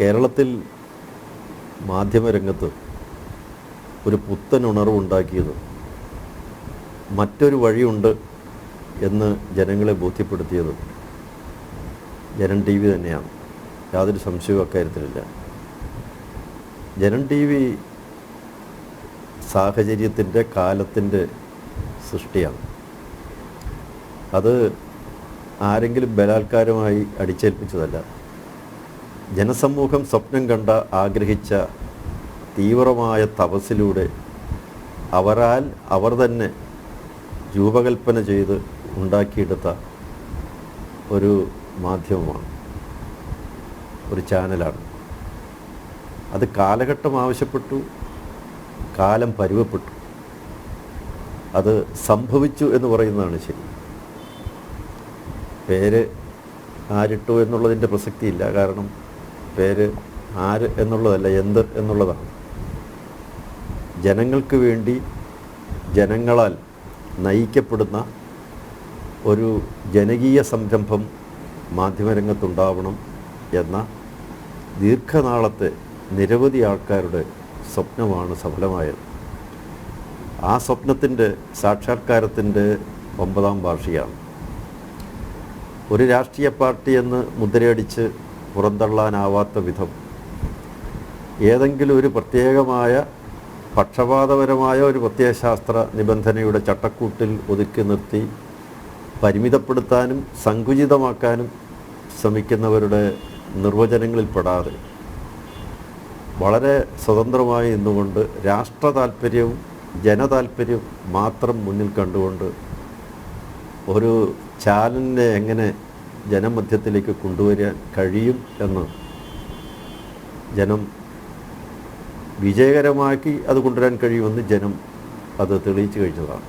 കേരളത്തിൽ മാധ്യമരംഗത്ത് ഒരു പുത്തൻ ഉണർവുണ്ടാക്കിയത് മറ്റൊരു വഴിയുണ്ട് എന്ന് ജനങ്ങളെ ബോധ്യപ്പെടുത്തിയത് ജനൻ ടി വി തന്നെയാണ്. യാതൊരു സംശയവും അക്കാര്യത്തിലില്ല. ജനൻ ടി വി സാഹചര്യത്തിന്റെ കാലത്തിന്റെ സൃഷ്ടിയാണ്. അത് ആരെങ്കിലും ബലാത്കാരമായി അടിച്ചേൽപ്പിച്ചതല്ല. ജനസമൂഹം സ്വപ്നം കണ്ട ആഗ്രഹിച്ച തീവ്രമായ തപസ്സിലൂടെ അവരാൽ അവർ തന്നെ രൂപകൽപ്പന ചെയ്ത് ഉണ്ടാക്കിയെടുത്ത ഒരു മാധ്യമമാണ് ഒരു ചാനലാണ്. അത് കാലഘട്ടം ആവശ്യപ്പെട്ടു കാലം പരുവപ്പെട്ടു. അത് സംഭവിച്ചു എന്ന് പറയുന്നതാണ് ശരി. പേര് ആരിട്ടു എന്നുള്ളതിന്റെ പ്രസക്തിയില്ല. കാരണം പേര് ആര് എന്നുള്ളതല്ല എന്ത് എന്നുള്ളതാണ്. ജനങ്ങൾക്ക് വേണ്ടി ജനങ്ങളാൽ നയിക്കപ്പെടുന്ന ഒരു ജനകീയ സംരംഭം മാധ്യമരംഗത്തുണ്ടാവണം എന്ന ദീർഘനാളത്തെ നിരവധി ആൾക്കാരുടെ സ്വപ്നമാണ് സഫലമായത്. ആ സ്വപ്നത്തിന്റെ സാക്ഷാത്കാരത്തിന്റെ ഒമ്പതാം വാർഷികമാണ്. ഒരു രാഷ്ട്രീയ പാർട്ടി എന്ന് മുദ്രയടിച്ച് പുറന്തള്ളാനാവാത്ത വിധം. ഏതെങ്കിലും ഒരു പ്രത്യേകമായ പക്ഷപാതപരമായ ഒരു പ്രത്യയശാസ്ത്ര നിബന്ധനയുടെ ചട്ടക്കൂട്ടിൽ ഒതുക്കി നിർത്തി പരിമിതപ്പെടുത്താനും സങ്കുചിതമാക്കാനും ശ്രമിക്കുന്നവരുടെ നിർവചനങ്ങളിൽ നിർവചനങ്ങളിൽപ്പെടാതെ വളരെ സ്വതന്ത്രമായി നിന്നുകൊണ്ട് രാഷ്ട്ര താല്പര്യവും ജനതാല്പര്യവും മാത്രം മുന്നിൽ കണ്ടുകൊണ്ട് ഒരു ചാനലിനെ എങ്ങനെ ജനമധ്യത്തിലേക്ക് കൊണ്ടുവരാൻ കഴിയും എന്ന്. ജനം വിജയകരമാക്കി അത് കൊണ്ടുവരാൻ കഴിയുമെന്ന് ജനം അത് തെളിയിച്ചു കഴിഞ്ഞതാണ്.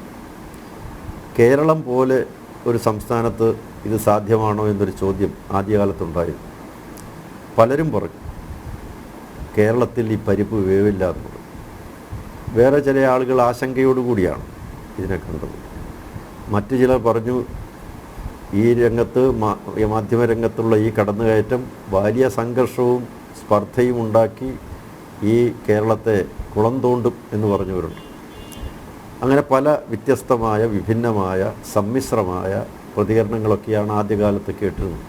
കേരളം പോലെ ഒരു സംസ്ഥാനത്ത് ഇത് സാധ്യമാണോ എന്നൊരു ചോദ്യം ആദ്യകാലത്തുണ്ടായിരുന്നു. പലരും പറഞ്ഞു കേരളത്തിൽ ഈ പരിപ്പ് വേവില്ല എന്നുള്ളത്. വേറെ ചില ആളുകൾ ആശങ്കയോടുകൂടിയാണ് ഇതിനെ കണ്ടത്. മറ്റു ചിലർ പറഞ്ഞു ഈ രംഗത്ത് മാധ്യമ രംഗത്തുള്ള ഈ കടന്നുകയറ്റം വലിയ സംഘർഷവും സ്പർദ്ധയും ഉണ്ടാക്കി ഈ കേരളത്തെ കുളം തോണ്ടും എന്ന് പറഞ്ഞവരുണ്ട്. അങ്ങനെ പല വ്യത്യസ്തമായ വിഭിന്നമായ സമ്മിശ്രമായ പ്രതികരണങ്ങളൊക്കെയാണ് ആദ്യകാലത്ത് കേട്ടിരുന്നത്.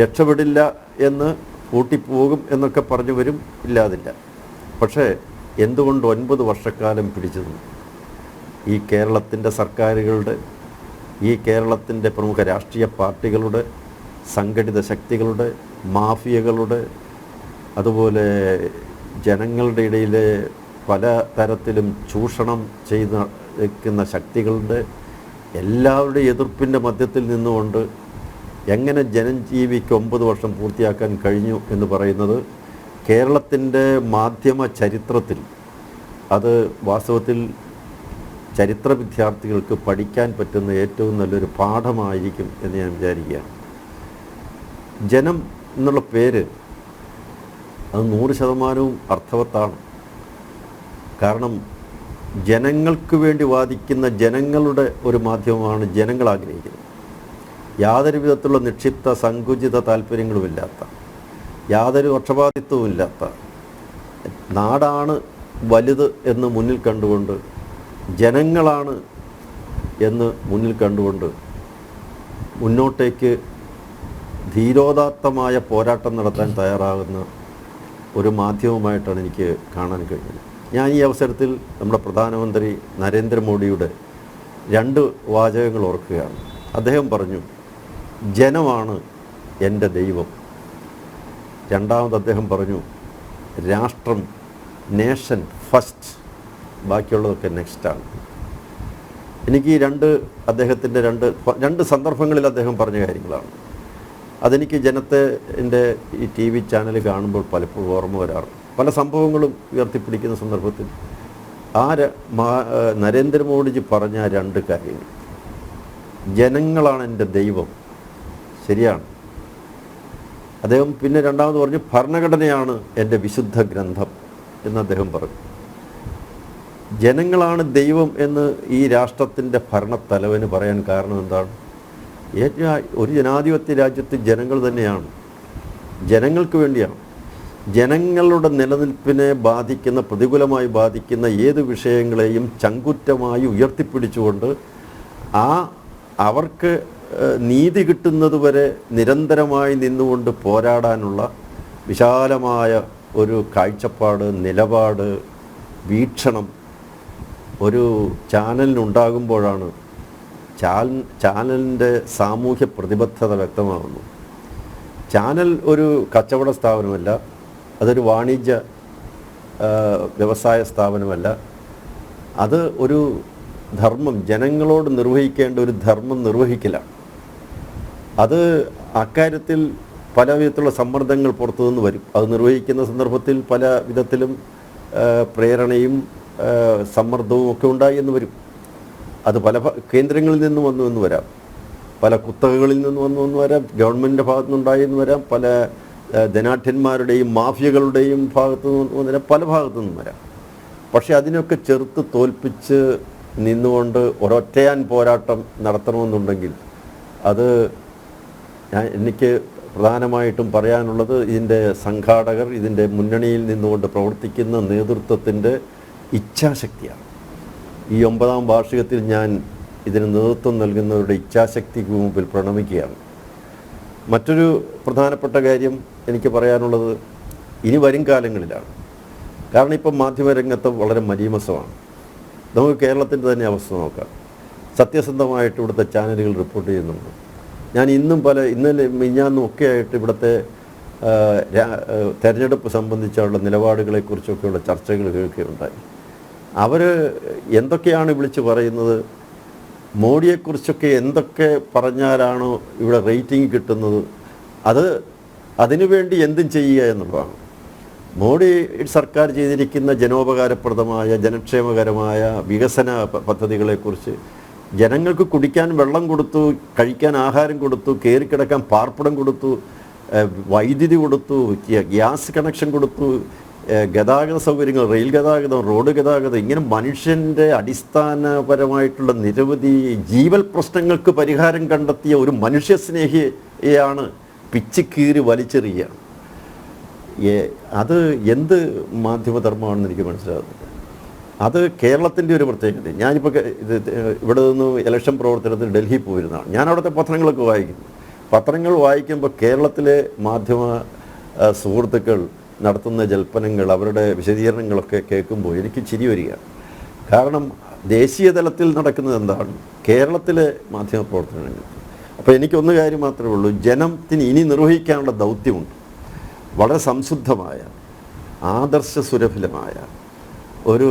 രക്ഷപ്പെടില്ല എന്ന് കൂട്ടിപ്പോകും എന്നൊക്കെ പറഞ്ഞു വരും ഇല്ലാതില്ല. പക്ഷേ എന്തുകൊണ്ട് ഒൻപത് വർഷക്കാലം പിടിച്ചു ഈ കേരളത്തിന്റെ സർക്കാരുകളുടെ ഈ കേരളത്തിന്റെ പ്രമുഖ രാഷ്ട്രീയ പാർട്ടികളുടെ സംഘടിത ശക്തികളുടെ മാഫിയകളുടെ അതുപോലെ ജനങ്ങളുടെ ഇടയിൽ പല തരത്തിലും ചൂഷണം ചെയ്ത് നിൽക്കുന്ന ശക്തികളുടെ എല്ലാവരുടെയും എതിർപ്പിന്റെ മധ്യത്തിൽ നിന്നുകൊണ്ട് എങ്ങനെ ജനജീവിക്ക് ഒമ്പത് വർഷം പൂർത്തിയാക്കാൻ കഴിഞ്ഞു എന്ന് പറയുന്നത് കേരളത്തിന്റെ മാധ്യമ ചരിത്രത്തിൽ. അത് വാസ്തവത്തിൽ ചരിത്ര വിദ്യാർത്ഥികൾക്ക് പഠിക്കാൻ പറ്റുന്ന ഏറ്റവും നല്ലൊരു പാഠമായിരിക്കും എന്ന് ഞാൻ വിചാരിക്കുകയാണ്. ജനം എന്നുള്ള പേര് അത് നൂറ് ശതമാനവും അർത്ഥവത്താണ്. കാരണം ജനങ്ങൾക്ക് വേണ്ടി വാദിക്കുന്ന ജനങ്ങളുടെ ഒരു മാധ്യമമാണ് ജനങ്ങൾ ആഗ്രഹിക്കുന്നത്. യാതൊരു വിധത്തിലുള്ള നിക്ഷിപ്ത സങ്കുചിത താല്പര്യങ്ങളുമില്ലാത്ത യാതൊരു പക്ഷപാതിത്വവും ഇല്ലാത്ത നാടാണ് വലുത് എന്ന് മുന്നിൽ കണ്ടുകൊണ്ട് ജനങ്ങളാണ് എന്ന് മുന്നിൽ കണ്ടുകൊണ്ട് മുന്നോട്ടേക്ക് ധീരോദാത്തമായ പോരാട്ടം നടത്താൻ തയ്യാറാകുന്ന ഒരു മാധ്യമമായിട്ടാണ് എനിക്ക് കാണാൻ കഴിഞ്ഞത്. ഞാൻ ഈ അവസരത്തിൽ നമ്മുടെ പ്രധാനമന്ത്രി നരേന്ദ്രമോദിയുടെ രണ്ട് വാചകങ്ങൾ ഓർക്കുകയാണ്. അദ്ദേഹം പറഞ്ഞു ജനമാണ് എന്റെ ദൈവം. രണ്ടാമത് അദ്ദേഹം പറഞ്ഞു രാഷ്ട്രം നേഷൻ ഫസ്റ്റ്. ബാക്കിയുള്ളതൊക്കെ നെക്സ്റ്റാണ് എനിക്ക് ഈ രണ്ട് അദ്ദേഹത്തിന്റെ രണ്ട് രണ്ട് സന്ദർഭങ്ങളിൽ അദ്ദേഹം പറഞ്ഞ കാര്യങ്ങളാണ്. അതെനിക്ക് ജനത്തെ എന്റെ ഈ ടി വി ചാനൽ കാണുമ്പോൾ പലപ്പോഴും ഓർമ്മ വരാറ് പല സംഭവങ്ങളും ഉയർത്തിപ്പിടിക്കുന്ന സന്ദർഭത്തിൽ ആ നരേന്ദ്രമോദിജി പറഞ്ഞ രണ്ട് കാര്യങ്ങൾ. ജനങ്ങളാണ് എന്റെ ദൈവം. ശരിയാണ്. അദ്ദേഹം പിന്നെ രണ്ടാമത് പറഞ്ഞു ഭരണഘടനയാണ് എന്റെ വിശുദ്ധ ഗ്രന്ഥം എന്ന് അദ്ദേഹം പറഞ്ഞു. ജനങ്ങളാണ് ദൈവം എന്ന് ഈ രാഷ്ട്രത്തിന്റെ ഭരണത്തലവന് പറയാൻ കാരണം എന്താണ്? ഏറ്റവും ഒരു ജനാധിപത്യ രാജ്യത്ത് ജനങ്ങൾ തന്നെയാണ്. ജനങ്ങൾക്ക് വേണ്ടിയാണ്. ജനങ്ങളുടെ നിലനിൽപ്പിനെ ബാധിക്കുന്ന പ്രതികൂലമായി ബാധിക്കുന്ന ഏത് വിഷയങ്ങളെയും ചങ്കുറ്റമായി ഉയർത്തിപ്പിടിച്ചുകൊണ്ട് ആ അവർക്ക് നീതി കിട്ടുന്നത് വരെ നിരന്തരമായി നിന്നുകൊണ്ട് പോരാടാനുള്ള വിശാലമായ ഒരു കാഴ്ചപ്പാട് നിലപാട് വീക്ഷണം ഒരു ചാനലിനുണ്ടാകുമ്പോഴാണ് ചാൽ ചാനലിന്റെ സാമൂഹ്യ പ്രതിബദ്ധത വ്യക്തമാകുന്നു ചാനൽ ഒരു കച്ചവട സ്ഥാപനമല്ല അതൊരു വാണിജ്യ വ്യവസായ സ്ഥാപനമല്ല. അത് ഒരു ധർമ്മം ജനങ്ങളോട് നിർവഹിക്കേണ്ട ഒരു ധർമ്മം നിർവഹിക്കലാണ്. അത് അക്കാര്യത്തിൽ പല വിധത്തിലുള്ള സമ്മർദ്ദങ്ങൾ പുറത്തുനിന്ന് വരും. അത് നിർവഹിക്കുന്ന സന്ദർഭത്തിൽ പല വിധത്തിലും പ്രേരണയും സമ്മർദ്ദവും ഒക്കെ ഉണ്ടായി എന്ന് വരും. അത് പല കേന്ദ്രങ്ങളിൽ നിന്ന് വന്നു എന്ന് വരാം. പല കുത്തകകളിൽ നിന്ന് വന്നു എന്ന് വരാം. ഗവൺമെന്റിന്റെ ഭാഗത്തു നിന്നുണ്ടായി വരാം. പല ധനാഠ്യന്മാരുടെയും മാഫിയകളുടെയും ഭാഗത്തു നിന്ന് വരാം. പല ഭാഗത്തു നിന്നും വരാം. പക്ഷേ അതിനൊക്കെ ചെറുത്ത് തോൽപ്പിച്ച് നിന്നുകൊണ്ട് ഒരൊറ്റയാൻ പോരാട്ടം നടത്തണമെന്നുണ്ടെങ്കിൽ അത് ഞാൻ എനിക്ക് പ്രധാനമായിട്ടും പറയാനുള്ളത് ഇതിന്റെ സംഘാടകർ ഇതിന്റെ മുന്നണിയിൽ നിന്നുകൊണ്ട് പ്രവർത്തിക്കുന്ന നേതൃത്വത്തിന്റെ ഇച്ഛാശക്തിയാണ്. ഈ ഒമ്പതാം വാർഷികത്തിൽ ഞാൻ ഇതിന് നേതൃത്വം നൽകുന്നവരുടെ ഇച്ഛാശക്തിക്ക് മുമ്പിൽ പ്രണമിക്കുകയാണ്. മറ്റൊരു പ്രധാനപ്പെട്ട കാര്യം എനിക്ക് പറയാനുള്ളത് ഇനി വരും കാലങ്ങളിലാണ്. കാരണം ഇപ്പം മാധ്യമരംഗത്ത് വളരെ മലീമസമാണ് നമുക്ക് കേരളത്തിന്റെ തന്നെ അവസ്ഥ നോക്കാം. സത്യസന്ധമായിട്ട് ഇവിടുത്തെ ചാനലുകൾ റിപ്പോർട്ട് ചെയ്യുന്നുണ്ട്. ഞാൻ ഇന്നും പല ഇന്നലെ മിഞ്ഞാന്നും ഒക്കെ ആയിട്ട് ഇവിടുത്തെ തെരഞ്ഞെടുപ്പ് സംബന്ധിച്ചുള്ള നിലപാടുകളെക്കുറിച്ചൊക്കെയുള്ള ചർച്ചകൾ കേൾക്കുകയുണ്ടായി. അവർ എന്തൊക്കെയാണ് വിളിച്ച് പറയുന്നത്? മോഡിയെക്കുറിച്ചൊക്കെ എന്തൊക്കെ പറഞ്ഞാലാണോ ഇവിടെ റേറ്റിംഗ് കിട്ടുന്നത്? അത് അതിനുവേണ്ടി എന്തും ചെയ്യുക എന്നുള്ളതാണ്. മോഡി സർക്കാർ ചെയ്തിരിക്കുന്ന ജനോപകാരപ്രദമായ ജനക്ഷേമകരമായ വികസന പദ്ധതികളെക്കുറിച്ച് ജനങ്ങൾക്ക് കുടിക്കാൻ വെള്ളം കൊടുത്തു കഴിക്കാൻ ആഹാരം കൊടുത്തു കയറിക്കിടക്കാൻ പാർപ്പിടം കൊടുത്തു വൈദ്യുതി കൊടുത്തു ഗ്യാസ് കണക്ഷൻ കൊടുത്തു ഗതാഗത സൗകര്യങ്ങൾ റെയിൽ ഗതാഗതം റോഡ് ഗതാഗതം ഇങ്ങനെ മനുഷ്യന്റെ അടിസ്ഥാനപരമായിട്ടുള്ള നിരവധി ജീവൽ പ്രശ്നങ്ങൾക്ക് പരിഹാരം കണ്ടെത്തിയ ഒരു മനുഷ്യസ്നേഹിയാണ് പിച്ച് കീറി വലിച്ചെറിയുകയാണ്. അത് എന്ത് മാധ്യമധർമ്മമാണെന്ന് എനിക്ക് മനസ്സിലാകുന്നില്ല. അത് കേരളത്തിന്റെ ഒരു പ്രത്യേകത ഞാനിപ്പോൾ ഇത് ഇവിടെ നിന്ന് ഇലക്ഷൻ പ്രവർത്തനത്തിന് ഡൽഹി പോയിരുന്നതാണ്. ഞാൻ അവിടുത്തെ പത്രങ്ങളൊക്കെ വായിക്കുന്നു. പത്രങ്ങൾ വായിക്കുമ്പോൾ കേരളത്തിലെ മാധ്യമ സുഹൃത്തുക്കൾ നടത്തുന്ന ജൽപ്പനങ്ങൾ അവരുടെ വിശദീകരണങ്ങളൊക്കെ കേൾക്കുമ്പോൾ എനിക്ക് ചിരി വരികയാണ്. കാരണം ദേശീയ തലത്തിൽ നടക്കുന്നത് എന്താണ്? കേരളത്തിലെ മാധ്യമ പ്രവർത്തനങ്ങൾ അപ്പോൾ എനിക്കൊന്ന് കാര്യം മാത്രമേ ഉള്ളൂ. ജനത്തിന് ഇനി നിർവഹിക്കാനുള്ള ദൗത്യമുണ്ട്. വളരെ സംശുദ്ധമായ ആദർശ സുരഭിലമായ ഒരു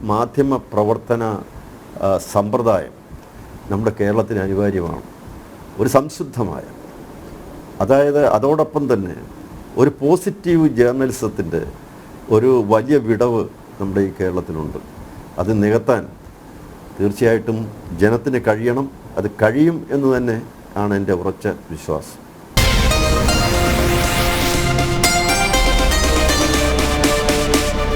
മാധ്യമ പ്രവർത്തന സമ്പ്രദായം നമ്മുടെ കേരളത്തിന് അനിവാര്യമാണ്. ഒരു സംശുദ്ധമായ. അതായത് അതോടൊപ്പം തന്നെ ഒരു പോസിറ്റീവ് ജേർണലിസത്തിന്റെ ഒരു വലിയ വിടവ് നമ്മുടെ ഈ കേരളത്തിലുണ്ട്. അത് നികത്താൻ തീർച്ചയായിട്ടും ജനത്തിന് കഴിയണം അത് കഴിയും എന്ന് തന്നെ ആണ് എന്റെ ഉറച്ച വിശ്വാസം.